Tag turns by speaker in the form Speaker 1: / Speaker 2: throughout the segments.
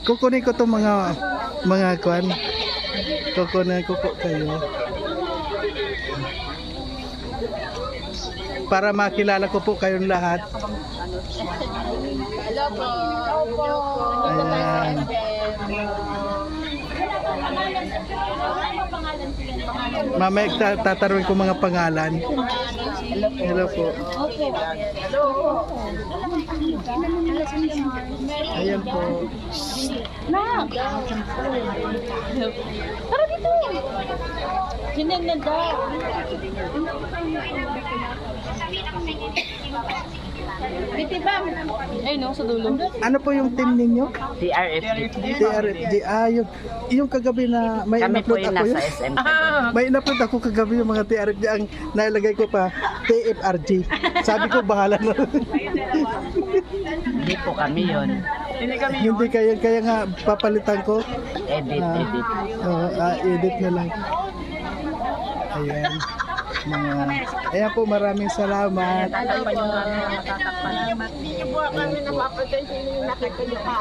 Speaker 1: Kukunin ko tong mga mga kwan. Kukunin ko po kayo. Para makilala ko po kayong lahat.
Speaker 2: Hello po.
Speaker 1: Ayan. Mamaya ta- tatanungin ko mga pangalan. Hello po. Ayan po.
Speaker 2: Tara dito. Sinenanda. Biti ba? Ay no, sa dulo.
Speaker 1: Ano po yung team ninyo?
Speaker 3: TRFD.
Speaker 1: TRFG. Ah, yung, yung kagabi na may
Speaker 3: Kami po yung nasa. SM.
Speaker 1: May in-upload ako kagabi yung mga TRFG. Ang nailagay ko pa, TFRG. Sabi ko, bahala na.
Speaker 3: Hindi po kami yun.
Speaker 1: Hindi kaya, kaya nga papalitan ko.
Speaker 3: Edit,
Speaker 1: Ah,
Speaker 3: edit.
Speaker 1: oo, ah, edit na lang. Ayan. Mga, ayan po, maraming salamat.
Speaker 2: Hindi niyo po kami napapatay nakita niyo ka.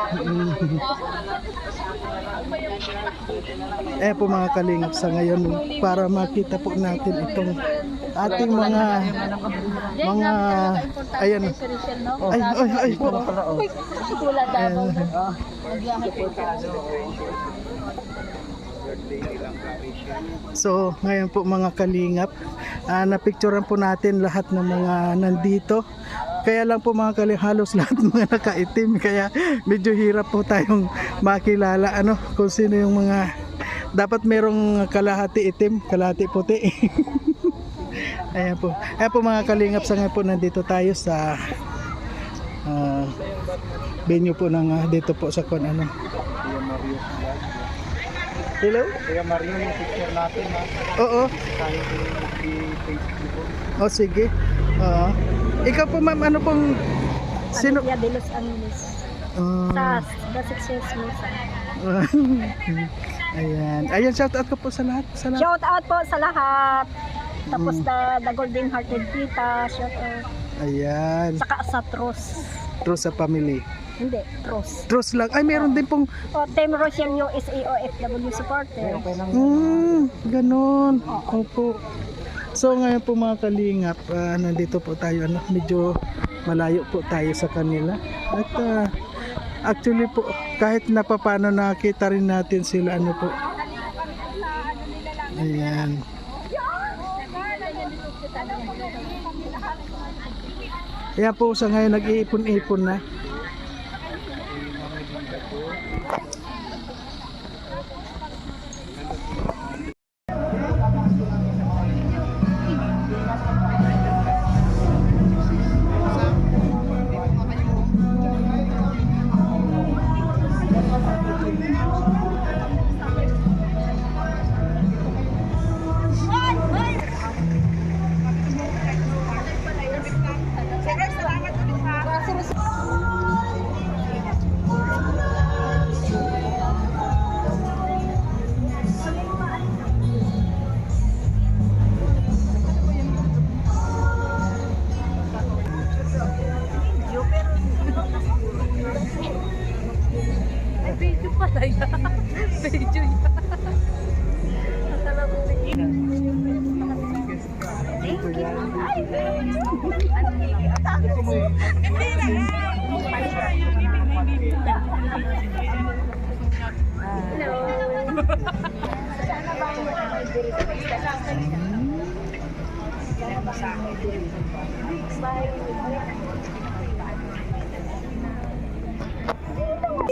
Speaker 1: Eh po mga kalingap sa ngayon para makita po natin itong ating mga mga ayan. ay ay ay. po
Speaker 2: Wala daw.
Speaker 1: So ngayon po mga kalingap ah, napicturean po natin lahat ng mga nandito. Kaya lang po mga kalingap halos lahat mga nakaitim. Kaya medyo hirap po tayong makilala ano kung sino yung mga dapat merong kalahati itim kalahati puti Ayan po. Ayan po mga kalingap sa ngayon po nandito tayo sa ah, venue po ng ah, dito po sa kon ano. Hello?
Speaker 4: Kaya Mario yung picture natin ha.
Speaker 1: Oo.
Speaker 4: Tayo i-Facebook.
Speaker 1: O sige. Oo. Ikaw po ma'am ano pong sino?
Speaker 2: Maria de los Angeles.
Speaker 1: Ah,
Speaker 2: Sa the success mo sa.
Speaker 1: Ayan. Ayan shout out ko po sa lahat. Sa lahat.
Speaker 2: Shout out po sa lahat. Tapos
Speaker 1: Mm.
Speaker 2: the, the Golden Hearted Tita, shout out.
Speaker 1: Ayan.
Speaker 2: Saka sa Trus.
Speaker 1: True sa family.
Speaker 2: Hindi, Trus.
Speaker 1: Trust lang. Ay meron din pong
Speaker 2: O, Team Rosian yung SAOFW supporter.
Speaker 1: Hmm, ganun. Opo. So ngayon po mga kalingap, ah, nandito po tayo, ano, medyo malayo po tayo sa kanila. At ah, actually po, kahit napapano nakita rin natin sila, ano po. Ayan. Kaya po sa ngayon nag-iipon-ipon na.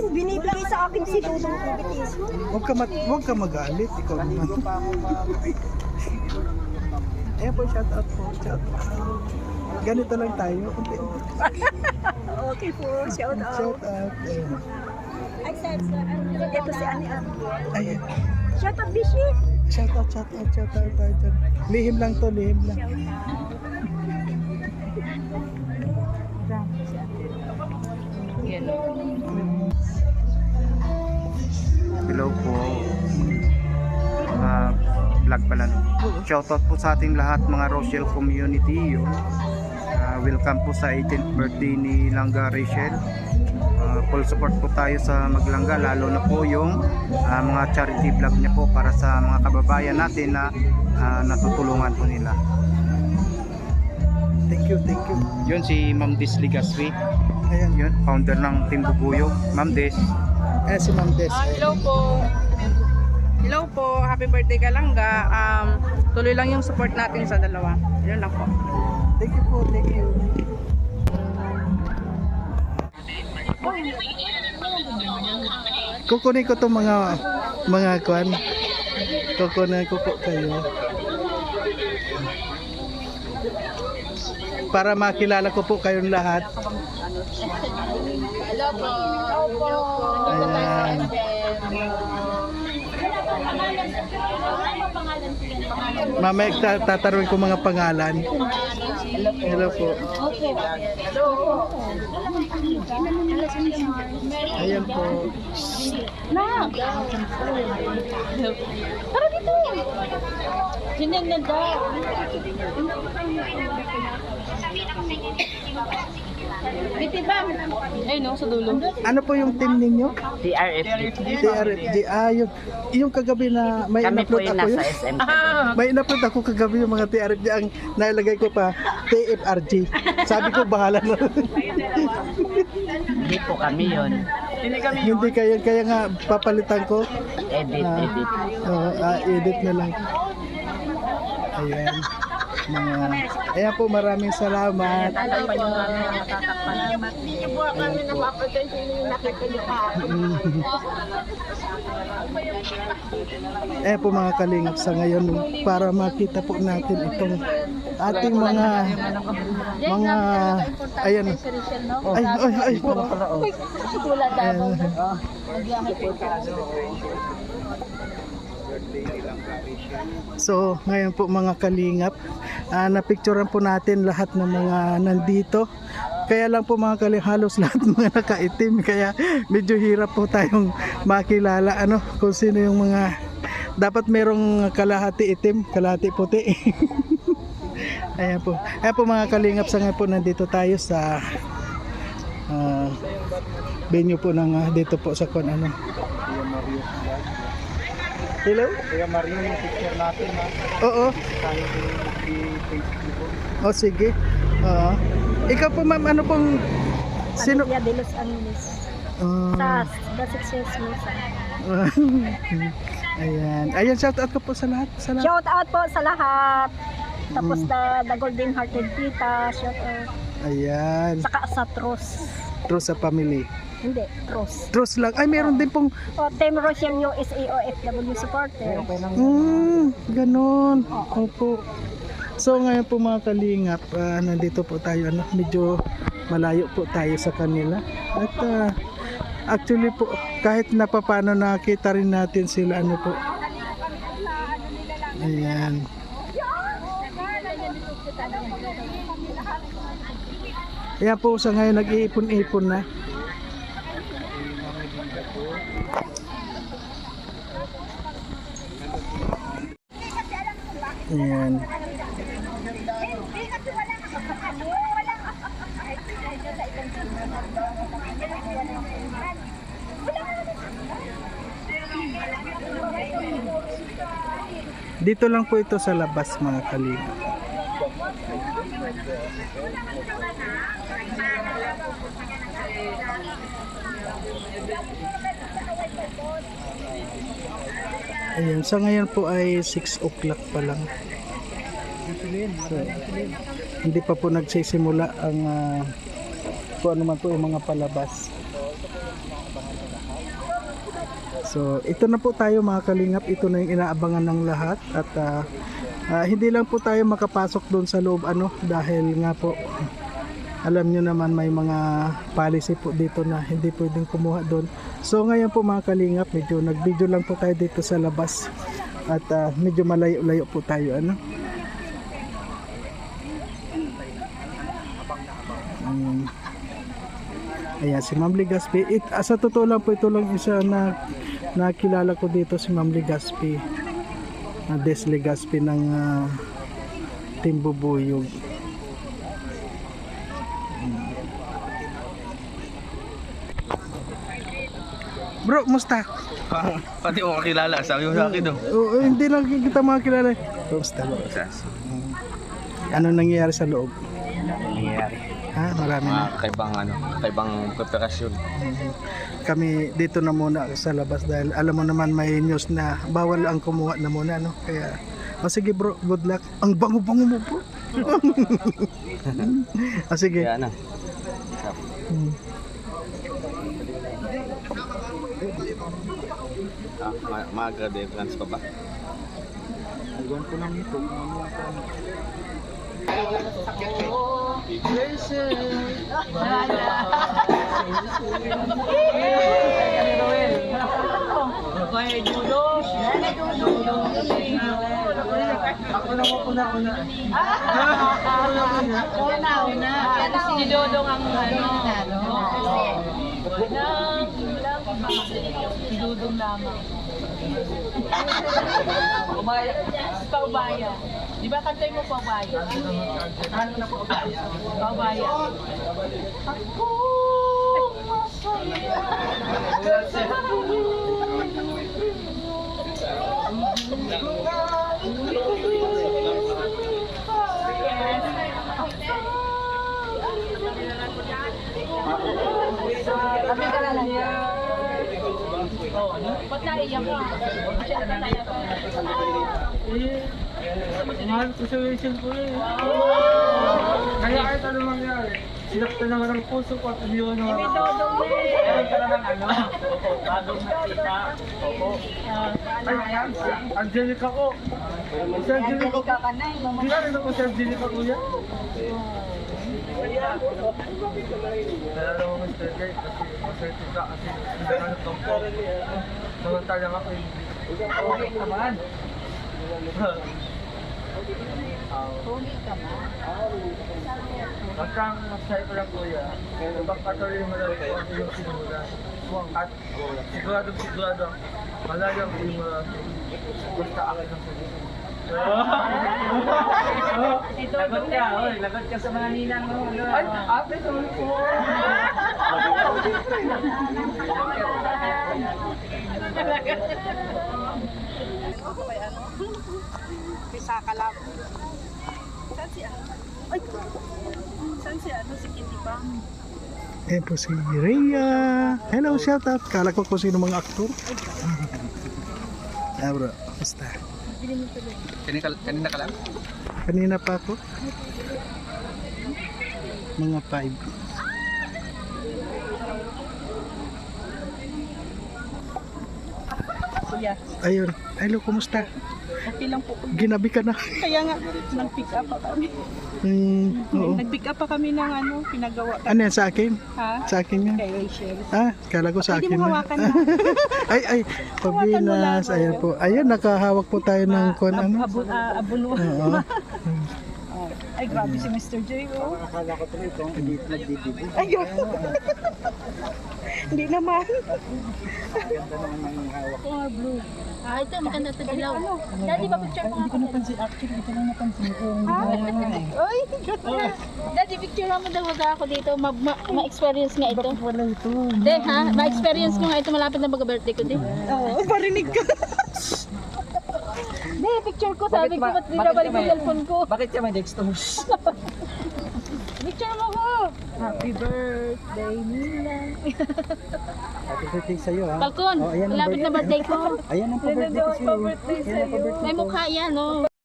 Speaker 2: Binibigay sa akin si Dudong Kubitis.
Speaker 1: Huwag ka, mat- huwag ka magalit. Ikaw naman. Ayan po, shout out po. Shout out. Ganito lang tayo.
Speaker 2: Okay po, shout out.
Speaker 1: Shout out. Ayan.
Speaker 2: Ay. Ito si Ani Ani.
Speaker 1: Ayan.
Speaker 2: Shout out, Bishi.
Speaker 1: Shout out, shout out, shout out. Lihim lang to, lihim lang.
Speaker 4: Hello po. Mga vlog pala no. Shoutout po sa ating lahat mga Rochelle community. Yun. Ah, welcome po sa 18th birthday ni Langga Rachel. Ah, full support po tayo sa Maglangga lalo na po yung ah, mga charity vlog niya po para sa mga kababayan natin na ah, natutulungan po nila.
Speaker 1: Thank you, thank you.
Speaker 4: Yun si Ma'am Des Ligaspi,
Speaker 1: Ayan,
Speaker 4: yun, founder ng Team Bubuyog. Ma'am Des,
Speaker 1: ayan si Ma'am Des.
Speaker 2: Ah, hello po. Hello po. Happy birthday ka lang ga. Um, tuloy lang yung support natin sa dalawa. Yun lang po.
Speaker 1: Thank you po, thank you. Kukunin ko to mga mga kwan. Kukunin ko po kayo. Para makilala ko po kayong lahat.
Speaker 2: Hello po.
Speaker 1: Ayan. Mamaya ta- tatanungin ko mga pangalan. Hello po. Ayan po.
Speaker 2: Tara dito. Sinaganda. Biti ba? Ay no, sa dulo.
Speaker 1: Ano po yung team ninyo?
Speaker 3: TRFD.
Speaker 1: TRFG. Ah, yung, yung kagabi na may
Speaker 3: Kami po
Speaker 1: in-upload
Speaker 3: yung
Speaker 1: ako yun.
Speaker 3: nasa SM.
Speaker 2: Ah,
Speaker 1: May in-upload ako kagabi yung mga TRFG. Ang nailagay ko pa, TFRG. Sabi ko, bahala na.
Speaker 3: Hindi po kami yun.
Speaker 1: Hindi kaya, kaya nga papalitan ko.
Speaker 3: Edit,
Speaker 1: Ah.
Speaker 3: edit.
Speaker 1: Oo, ah, edit na lang. Ayan. Mga, ayan po, maraming salamat. Eh po mga kalingap sa ngayon para makita po natin itong ating mga mga ayan ay ay ay po Ayan. So, ngayon po mga kalingap, ah, napicturean po natin lahat ng mga nandito. Kaya lang po mga kalingap, halos lahat mga nakaitim. Kaya medyo hirap po tayong makilala ano, kung sino yung mga... Dapat merong kalahati itim, kalahati puti. Ayan po. Ayan po mga kalingap, sa ngayon po nandito tayo sa ah, venue po ng ah, dito po sa kon ano. Hello?
Speaker 4: Kuya Mario, yung picture natin ha.
Speaker 1: Oo.
Speaker 4: Tayo si Facebook.
Speaker 1: O sige. Oo. Ikaw po ma'am, ano pong sino?
Speaker 5: Pamilya de Los Angeles.
Speaker 1: Ah,
Speaker 5: Sa The Success Mesa.
Speaker 1: ayan. Ayan, shout out ko po sa lahat. Sa lahat.
Speaker 5: Shout out po sa lahat. Tapos
Speaker 1: Mm.
Speaker 5: the, the Golden Hearted Tita, shout out.
Speaker 1: Ayan.
Speaker 5: Saka sa Trus.
Speaker 1: True sa family.
Speaker 5: Hindi, Trus.
Speaker 1: Trust lang. Ay, meron din pong,
Speaker 5: O, Team Rosian yung SAOFW supporter.
Speaker 1: hmm, ganun. Opo. So ngayon po mga kalingap, ah, nandito po tayo, ano, medyo malayo po tayo sa kanila. At ah, actually po, kahit na papano nakita rin natin sila, ano po. Ayan. Ayan po sa ngayon nag-iipon-ipon na. Ayan. Dito lang po ito sa labas mga kalingap. Ayan, sa ngayon po ay 6 o'clock pa lang. So, hindi pa po nagsisimula ang ah, kung ano man po yung mga palabas. So, ito na po tayo mga kalingap. Ito na yung inaabangan ng lahat. At ah, ah, hindi lang po tayo makapasok doon sa loob ano dahil nga po alam nyo naman may mga policy po dito na hindi pwedeng kumuha doon. So ngayon po mga kalingap, medyo nag-video lang po tayo dito sa labas at ah, medyo malayo-layo po tayo ano. Um, ayan si Ma'am Legaspi. It, ah, sa totoo lang po ito lang isa na nakilala ko dito si Ma'am Legaspi. Na Des Legaspi ng ah, Team Bubuyog. Bro, musta?
Speaker 6: Pati mo kakilala, sabi mo sa akin, no?
Speaker 1: Oo, hindi lang kita makilala. Kumusta bro? Ano nangyayari sa loob?
Speaker 3: Nangyayari.
Speaker 1: Ha? Marami
Speaker 6: Mga
Speaker 1: na.
Speaker 6: kakaibang, ano, kakaibang preparasyon.
Speaker 1: Kami dito na muna sa labas dahil alam mo naman may news na bawal ang kumuha na muna, no? Kaya, o sige bro, good luck. Ang bango-bango mo bro. o sige.
Speaker 6: Kaya na.
Speaker 1: Hmm.
Speaker 6: Ah, ma- mag-graduate plans pa ba?
Speaker 7: Kaya judo. Kaya
Speaker 8: judo.
Speaker 7: Ako na mo una una. Una una. Kasi si Dodong ang ano. Una.
Speaker 8: Paubaya. Di ba kantay mo paubaya? Paubaya. Ba't naiyak ka?
Speaker 7: Mahal situation ko eh. Kaya kahit ano mangyari, sinaktan naman ang puso ko at hindi ko na Meron ka naman ano? Bagong nakita. Opo. Ay, Angelica ko. Si Angelica ko. Hindi ka rin ako si Angelica kuya. Nalala mo Mr. Guy kasi maswerte ka kasi naghanap ng po. Samantalang ako hindi. Okay naman. Basta ang masahe ko lang kuya, pagpatuloy mo lang po ang iyong sinula. At sigurado sigurado, malagang hindi mo basta akin ang sabihin. Lagot ka, oy, lagot ka sa mga ninang mo. Ay, ate, sorry po.
Speaker 2: Pisa ka lang. Saan si ano? Ay, saan si ano? Si Kitty Bang?
Speaker 1: Ayan po si Rhea. Hello, shout out. Kala ko kung sino mga aktor. ah bro, basta.
Speaker 6: Kanina, kanina ka lang?
Speaker 1: Kanina pa ako. Mga 5.
Speaker 2: Kuya,
Speaker 1: Ayun. Hello, kumusta?
Speaker 2: okay lang po.
Speaker 1: Ginabi ka na.
Speaker 2: Kaya nga, nag-pick up pa kami.
Speaker 1: Hmm, oo.
Speaker 2: Nag-pick up pa kami ng ano, pinagawa ka.
Speaker 1: Ano yan sa akin?
Speaker 2: Ha?
Speaker 1: Sa akin yan.
Speaker 2: Kay Rachel.
Speaker 1: Ah, kala ko sa
Speaker 2: Pwede
Speaker 1: akin
Speaker 2: mo
Speaker 1: na.
Speaker 2: hawakan na.
Speaker 1: ay, ay, pabinas. Ayan po. Ayun, nakahawak po tayo ng kon ano.
Speaker 2: Abu, ah, abuno.
Speaker 1: Oo.
Speaker 2: Ay, grabe si Mr. J, oh.
Speaker 4: Akala ko tuloy itong hindi nagdidibo.
Speaker 2: Ay, grabe. Hindi naman.
Speaker 8: Ah, ito, maganda ito dilaw. Dati ba picture mo ako?
Speaker 1: napansin, actually, ito lang napansin ko.
Speaker 8: Ay, Dati picture mo daw wag ako dito. Ma- ma- Ma-experience nga ito.
Speaker 1: Wala ito.
Speaker 8: Hindi ha, ma-experience ko nga ito malapit na mag-birthday ko din.
Speaker 2: Oo, parinig ka.
Speaker 8: Hindi, picture ko. Sabi ko, ba't di na balik yung cellphone ko?
Speaker 7: Bakit siya may dextrose?
Speaker 8: Picture mo ko.
Speaker 2: Happy birthday, Nila.
Speaker 4: Happy birthday sa'yo ha.
Speaker 8: Falcon, malapit na birthday ko.
Speaker 4: Ayan ang pa-birthday ko
Speaker 2: sa'yo.
Speaker 8: May mukha yan, oh.